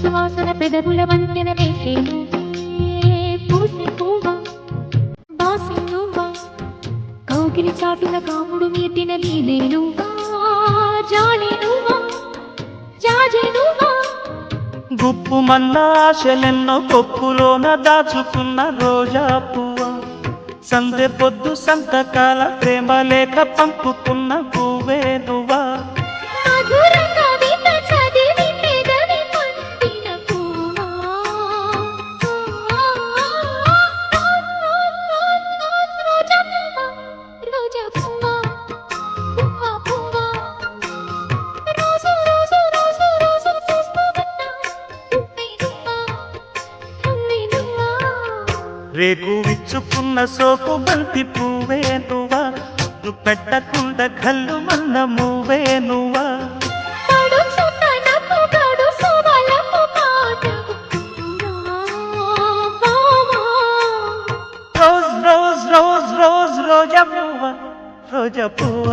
పెదవుల వంతెన వేసేను పూసి పువ్వ బాసి నువ్వ కౌగిలి చాటున కాముడు మీటిన నీలేనువా జాలి నువ్వా జాజి నువ్వా. గుప్పు మన్న ఆశలెన్నో కొప్పులోన దాచుకున్న రోజా పువ్వ. సందె పొద్దు సంతకాల ప్రేమ లేఖ పంపుకున్న పువ్వే నువ్వ. రేకు విచ్చుకున్న సోకు బంతి పువ్వే నువ్వా? నువ్వు పెట్టకుండా కళ్ళు మన్న మువ్వే నువ్వా? రోజ్ రోజ్ రోజ్ రోజ్ రోజా పువ్వ? రోజా పువ్వ?